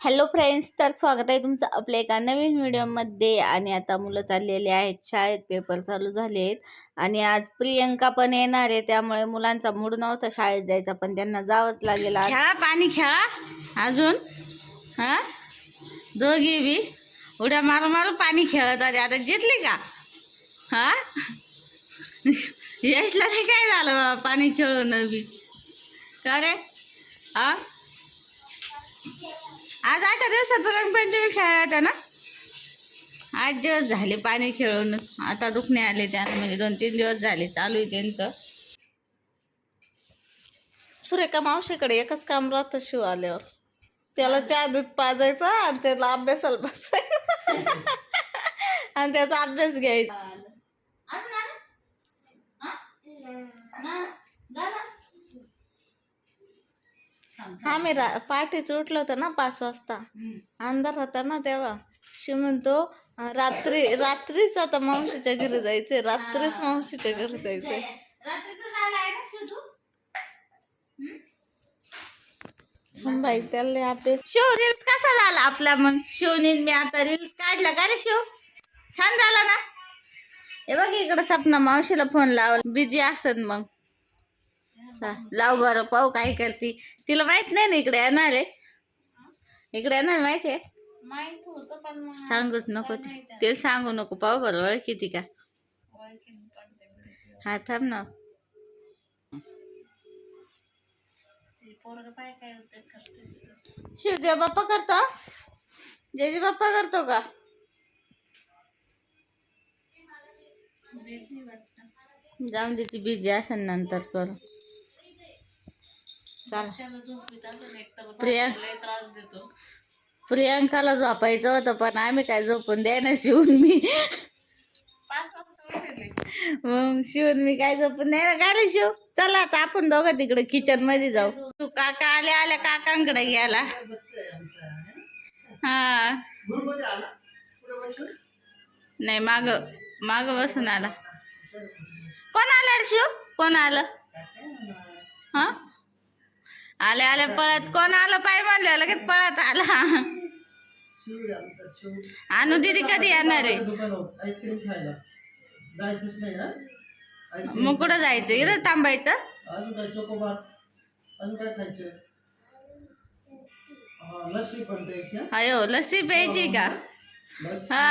Hello friends तर स्वागत आहे तुमचं आपल्या एका नवीन व्हिडिओमध्ये. आणि आता मुलं चाललेले आहेत शाळेत पेपर चालू झाले आहेत. आणि आज प्रियंका पण येणार आहे त्यामुळे मुलांचा मूड नव्हता शाळेत जायचा पण त्यांना जावंच लागेल आज. खेळा पाणी खेळा अजून. हा? दोघी बी. उड्या मारू मारू पाणी खेळत आले आता जितले का? हा? यशला नाही काय झालं बाबा पाणी खेळून बी. का रे? हा? आज आठ दिवसात रंगपंचमी खेळायला होत्या ना? आठ दिवस झाले पाणी खेळून आता दुखणे आले त्यानं म्हणजे दोन तीन दिवस झाले. चालू आहे त्यांचं. सुरेखा मावशीकडे एकच काम राहतं शिव आल्यावर. त्याला चहा दूध पाजायचा आणि त्याला अभ्यासाला बसवायचा. आणि त्याचा अभ्यास घ्यायचा. आम्ही रा पहाटेच उठलो होतो ना पाच वाजता. अंधार होता ना तेव्हा. शिव म्हणतो रात्री रात्रीच आता मावशीच्या घरी जायचंय. रात्रीच मावशीच्या घरी जायचंय. थांब बाई त्याला अभ्यास. शिव रील्स कसा झाला आपला मग? शिवने मी आता रील्स काढला का रे शिव? छान झाला ना? हे बघ इकडं सपना मावशीला फोन लाव बिझी असन मग. चा, लाव बरं पाहू काय करती. तिला माहित नाही ना इकडे येणार आहे. इकडे येणार माहिती आहे. माहित होतं पण मग सांगूच नको ते ते सांगू नको. पाहू बरं ओळखी ती का हा थांब ना. पोरग पाय काय होतं करते शिवदेव बाप्पा करतो? जेजी बाप्पा करतो का? जाऊन दे ती बिझी असेल नंतर कर प्रिया लय त्रास देतो. प्रियांकाला झोपायचं होतं पण आम्ही काय झोपून द्याय ना शिवून मी? मग शिवून मी काय झोपून द्याय ना काय रे शिव? चला आता आपण दोघं तिकडे किचनमध्ये जाऊ. तू काका आल्या आल्या काकांकडे गेला. हा. नाही माग माग बसून आला. कोण आलं रे शिव? कोण आलं? हा? आले आले पळत. कोण आलं पाय म्हणलं लगेच पळत आला. अनु दिदी कधी येणार आहे? हा मग कुठं जायचं? इथं थांबायचं? अयो लस्सी प्यायची का? हा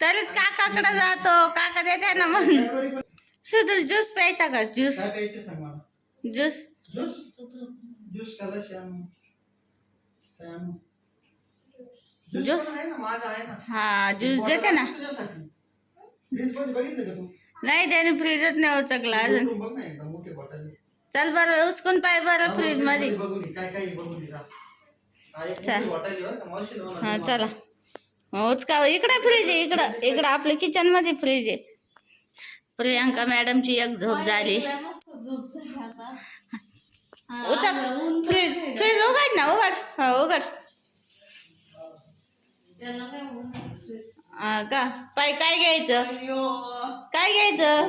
तरीच काकाकडे जातो. काका देते ना मग. शुद्ध ज्यूस प्यायचा का? ज्यूस. ज्यूस? ज्यूस का हा ज्यूस देते ना. नाही त्याने फ्रीजच नाही उचकला अजून. चल बरं उचकून पाय बरं फ्रीजमध्ये बघून ये, काय काय आहे बघून ये जा. हा, चल. हा उचका इकडे फ्रीज आहे इकडं. इकडं आपल्या किचनमध्ये फ्रीज आहे. प्रियांका मॅडमची एक झोप झाली. उचक फ्रीज फ्रीज उघड ना उघड. हा उघड? हा का? पाय काय घ्यायचं. काय घ्यायचं?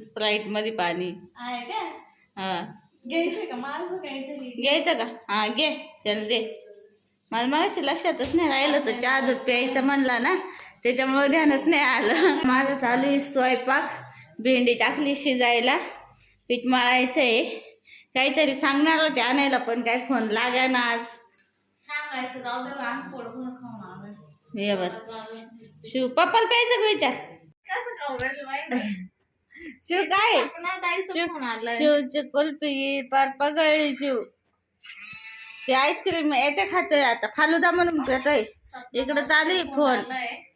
स्प्राईटमध्ये पाणी. हा. घ्यायचं का? हा घे. त्याला दे. मला मागाशी लक्षातच नाही राहिलं तर चहा दूध प्यायचं म्हणला ना. त्याच्यामुळे ध्यानात नाही आलं. माझं चालू आहे स्वयंपाक. भेंडी टाकली शिजायला. पीठ मळायचं आहे काहीतरी सांगणार होते आणायला पण काय फोन लागा ना आज. सांगायचं जाऊ दे शिव पप्पाला प्यायचं का विचार? कसं शिव काय? शिवची कुल्फी पार पगळली शिव. ते आईस्क्रीम याच्या खातोय आता. फालुदा म्हणून पितोय इकडं चालू आहे फोन.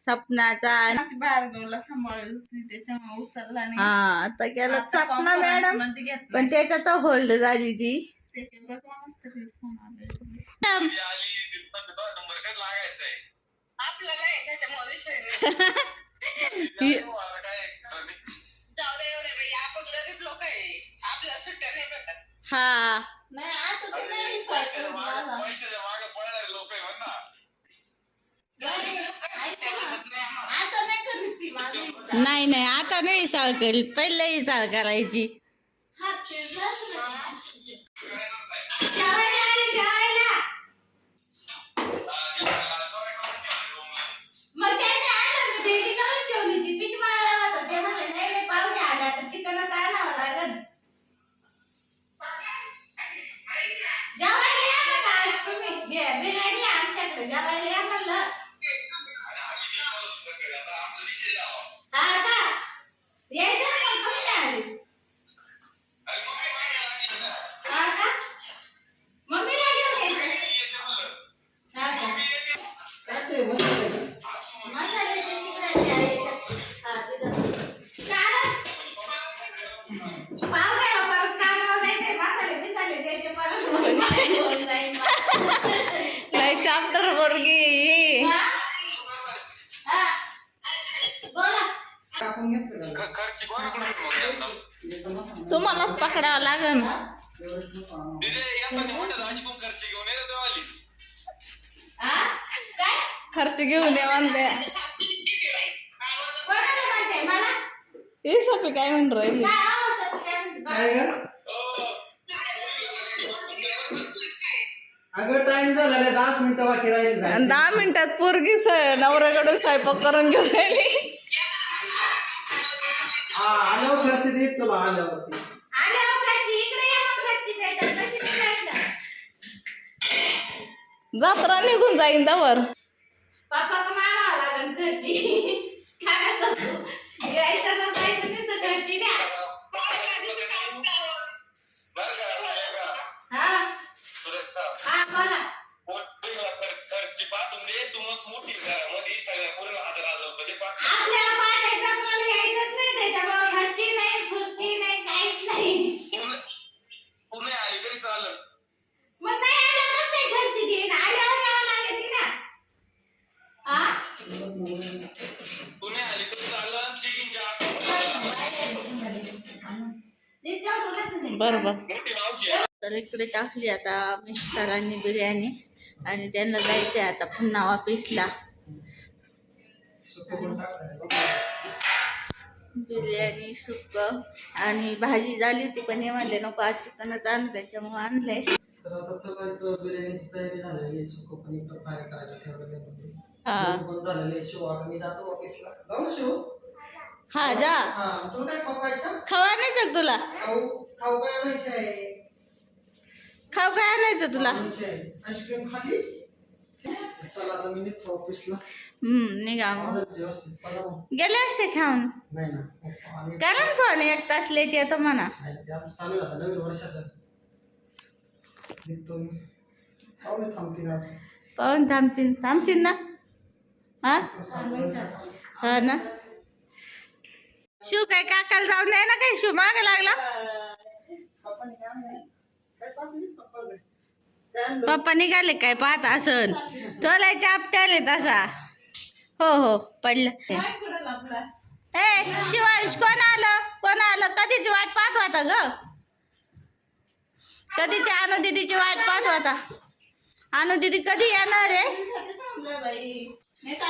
सपनाचा आणि भार्गवला सांभाळत होती त्याच्यामुळे उचलला नाही. हा आता गेला आता सपना conference मॅडम. मध्ये. पण त्याच्यात होल्ड झाली ती. त्याच्यावर कोणाच तरी फोन आलाय. आपलं नाही त्याच्यामुळे विषय नाही. जाऊ दे. एवढे बाई आपण गरीब लोक आहे. आपल्याला सुट्ट्या नाही भेटत. हा. नाही आता ते भेटत नाही आम्हाला. आता नाही करीत ती माझा विचार. नाही नाही आता नाही साळ करीत. पहिले साळ करायची. तुम्हालाच पकडावं लागन. खर्च घेऊन येऊन द्या सफी काय म्हणून राहिली? काय ग? अगं टाइम झाला रे दहा मिनिटं बाकी राहिली आणि दहा मिनिटात पोरगी स- नवऱ्याकडून स्वयंपाक करून घेऊन राहिली. हा आल्यावर खर्च देत तुला आल्यावरती जत्रा निघून जाईन त्यावर पप्पा का मागावं लागेल काय ना जायचं नाही तर का हा बोला. सगळ्या आपल्याला पाठायचं मला यायचंच नाही त्याच्यामुळे घरची नाही. बरोबर. तर इकडे टाकली आता मिस्टरांनी बिर्याणी आणि त्यांना जायचंय आता पुन्हा ऑफिसला. बिर्याणी सुक्क आणि भाजी झाली होती पण हे म्हणले नको आज चिकनच आणलं त्याच्यामुळे आणलंय. तर आता सगळं एक बिर्याणीची तयारी झालेली पण इकडं फ्राय करायचं ठेवलेलं आहे. हा शिव आता मी जातो ऑफिसला. जाऊ शिव. हा जा. खायचं खावा नाही तुला. खाऊ? काय आणायचं आहे? खाऊ काय आणायचं तुला? आणायचं आहे. आईस्क्रीम खाली? चला आता मी निघतो ऑफिसला हम्म निघा मग. गेले असते खाऊन? नाही ना पप्पा आणि करा ना फोन एक तास लेट येतो म्हणा. नाही, ते आमचं चालू आहे आता नवीन वर्षाचं. निघतो मी. आवडे थांबतील पाहून थांबतील थांबतील ना? हा? हा ना? शिव काय काकाला जाऊन नाही ना काय शिव मागे लागला. पप्पा निघाले काय पाहत असन. तोला चापटाले तसा. हो हो पडलं. ए शिवाय कोण आलं? कोण आलं? कधीची वाट पाहत होता ग? कधीची अनु दिदीची वाट पाहत होता? अनु दिदी कधी येणार आहे?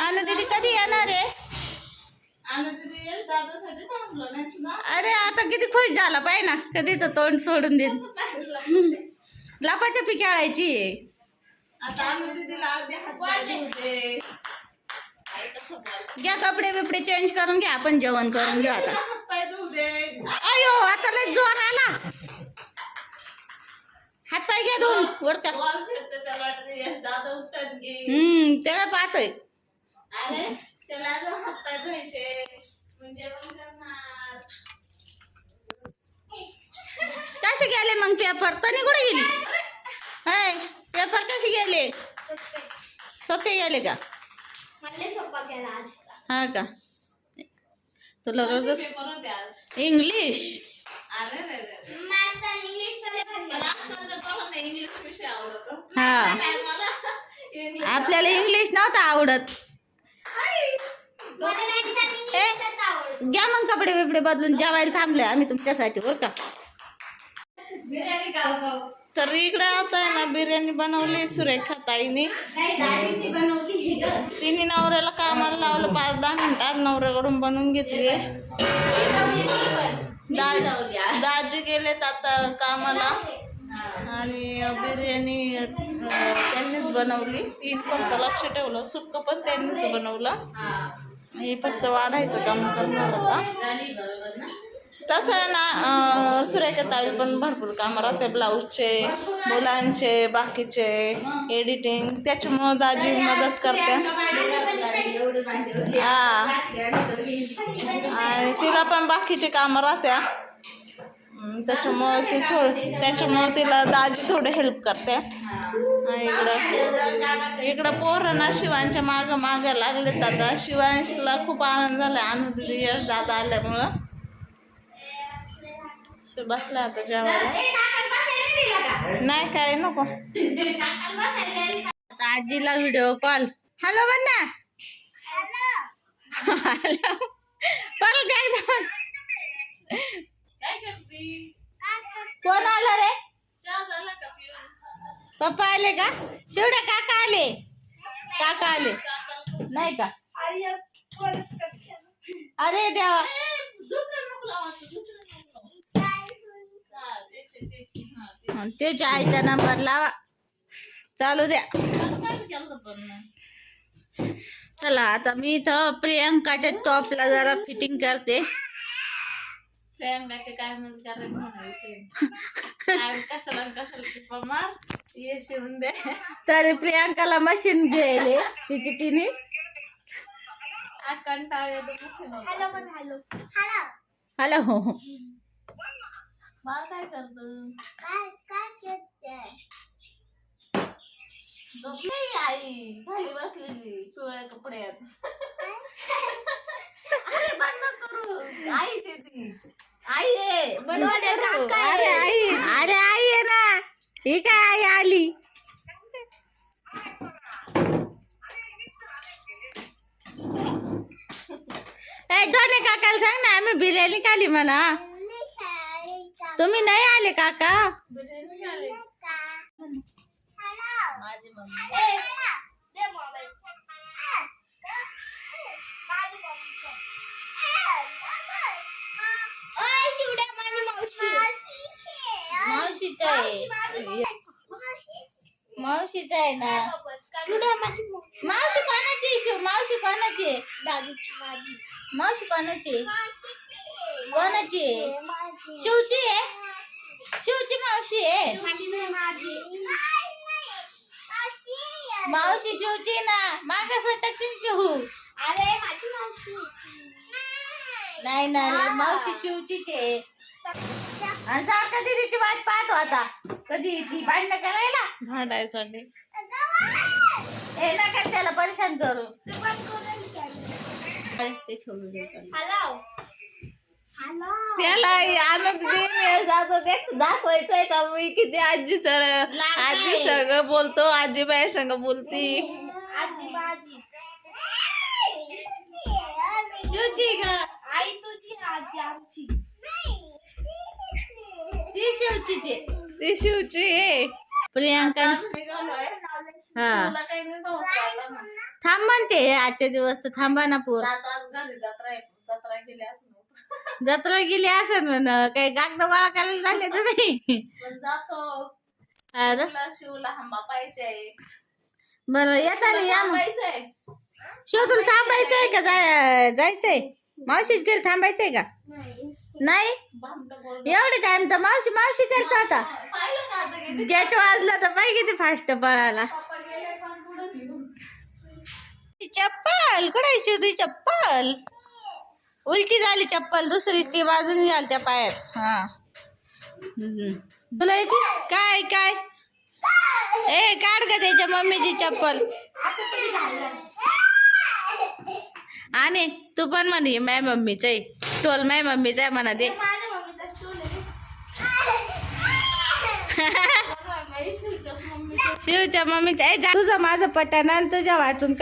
अनु दीदी कधी येणार आहे? अरे आता किती खुश झाला पाहिजे ना कधीच तोंड सोडून देत लपाछपी खेळायची घ्या कपडे बिपडे चेंज करून घ्या आपण जेवण करून घेऊ आता. अयो आता लय जोर आला. हात पाय घ्या दोन वर का. हम्म तेव्हा पाहतोय. अरे त्याला अजून हातपाय धुवायचे म्हणजे मग करणार कसे गेले मग पेपर? तनी कुठे गेली. हाय पेपर कसे गेले? सोपे गेले का? हा का? तुला रोजच आज? इंग्लिश. हा. काय मला इंग्लिश आपल्याला इंग्लिश नव्हतं आवडत. ए घ्या मग कपडे बिपडे बदलून जेवायला थांबले आम्ही तुमच्यासाठी बरं का? तर इकडे आता आहे ना बिर्याणी बनवली सुरेखा ताईने. तिने नवऱ्याला कामाला लावलं पाच दहा मिनिटात नवऱ्याकडून बनवून घेतली. दाजी गेलेत आता कामाला. आणि बिर्याणी त्यांनीच बनवली. तीन फक्त लक्ष ठेवलं सुक्क पण त्यांनीच बनवलं. हे फक्त वाढायचं काम करणार होता तसं आहे ना सुरेखा ताई पण भरपूर कामं राहते ब्लाऊजचे मुलांचे बाकीचे एडिटिंग त्याच्यामुळं दाजी मदत करते. हा. आणि तिला पण बाकीचे कामं राहत्या. त्याच्यामुळं ती थोड त्याच्यामुळं तिला दाजी थोडे हेल्प करते. इकडं. इकडं पोरं ना शिवांच्या मागं मागं लागलेत आता शिवांशला खूप आनंद झाला अनुदिदी यश दादा आल्यामुळं. बसला आता जेवायला. नाही काय नको. आता आजीला व्हिडिओ कॉल हॅलो म्हणा हॅलो एकदा. काय कोण आलं रे? पप्पा आले का? शिवड्या काका आले. काका आले. नाही का? अरे देवा. हं, त्याच्या आईचा नंबर लावा. चालू द्या. चला आता मी इथं प्रियंकाच्या टॉपला जरा फिटिंग करते. प्रियांकाचे काय म्हणजे तरी प्रियंकाला मशीन घ्यायले तिची तिने. हॅलो हो मला काय करतो? आई. खाली बसलेली. पिवळ्या कपड्यात. अरे बंद करू. आई ते. आई आहे. बंद करू. अरे आई. अरे आई आहे ना. ही काय आई आली? ए दोन्ही काकाला सांग ना आम्ही बिर्याणी खाली म्हणा. तुम्ही नाही आले काका? बिर्याणी खाली. माझी मम्मी. मावशीचा आहे. मावशीचा आहे ना. मावशी कोणाची? शिव मावशी कोणाची? आहे? मावशी कोणाची? कोणाची? आहे? शिवची आहे? शिवची मावशी आहे? मावशी शिवची ना. माग सटकशील शिव. नाही ना मावशी शिवचीच आहे. आणि सारखा दीदीची वाट पाहतो आता. कधी ती भांडणं करायला? भांडायसाठी. हे नका त्याला परेशान करू. ते ठेवून. त्याला आनंद दाखवायचंय का मी किती आजी सर आजी संग बोलतो आजीबाई संग बोलती. शिवची ग. आई तुझी आजी आमची. ती शिवचीची ती शिवची आहे प्रियांका हा. थांब म्हणते आजच्या दिवस तर थांबा ना पूर. जत्रा गेली असं ना. काही कागद गोळा करायला झाले तुम्ही. पण जातो. अरे. शिवला हंबा पाहिजे बरं येता या मग. थांबायचंय. शिव तुला थांबायचंय का? जाय- जायचंय. मावशीच घरी थांबायचंय का? नाही? एवढे टाइम तर मावशी मावशी करतो आता गेट वाजलं तर पाहिजे किती फास्ट पळाला. चप्पल कुठे आहे शिवती चप्पल? उलटी झाली चप्पल दुसरी ती बाजून झाली त्या पायात. हा. तुला येते काय काय? ए काढ ग त्याच्या मम्मीची चप्पल. आणि तू पण म्हणे माय मम्मीच आहे. टोल माय मम्मीच आहे म्हणा दे. शिवच्या मम्मीच आहे जा. तुझं माझं पटाना आणि तुझ्या वाचून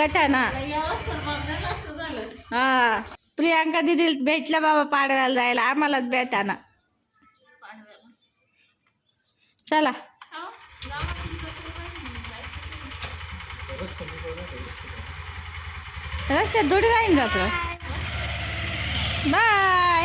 नसतं झालं हा. प्रियांका दिदी भेटलं बाबा पाडव्याला जायला. आम्हालाच भेटाना. चला. रस्त्यात दुडी जाईन जात Bye!